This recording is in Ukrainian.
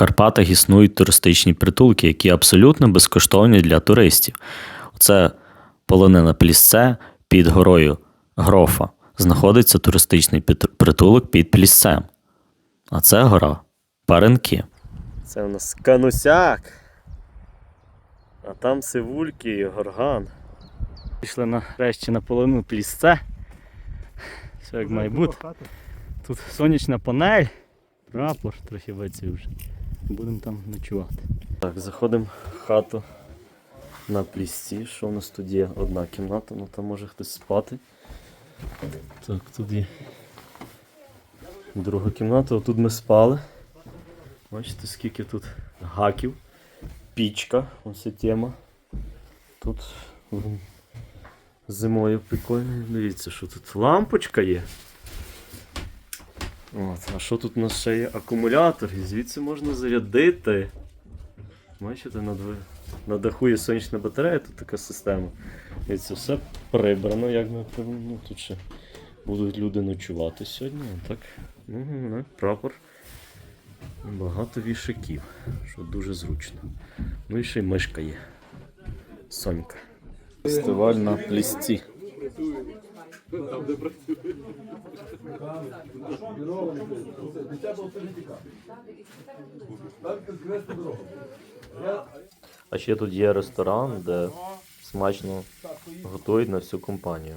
Карпатах існують туристичні притулки, які абсолютно безкоштовні для туристів. Це полонина Плісце під горою Грофа. Знаходиться туристичний під- притулок під Плісцем. А це гора Паренки. Це у нас Канусяк. А там Сивульки і Горган. Пішли нарешті на полонину Плісце. Все як має бути. Тут сонячна панель, прапор трохи вже. Будемо там ночувати. Так, заходимо в хату на плісці. Що у нас тут є? Одна кімната, ну там може хтось спати. Так, тут є друга кімната, отут ми спали. Бачите, скільки тут гаків, пічка, ось ця тема. Тут зимою прикольно. Дивіться, що тут лампочка є. От, а що тут у нас ще є? Акумулятор, і звідси можна зарядити. Бачите, на, дви- на даху є сонячна батарея, тут така система. І це все прибрано, як ми ну, тут ще будуть люди ночувати сьогодні. Так, ну, ну, прапор. Багато вішаків, що дуже зручно. Ну і ще й мишка є. Сонька. Фестиваль на плісці. А ще тут є ресторан, де смачно готують на всю компанію.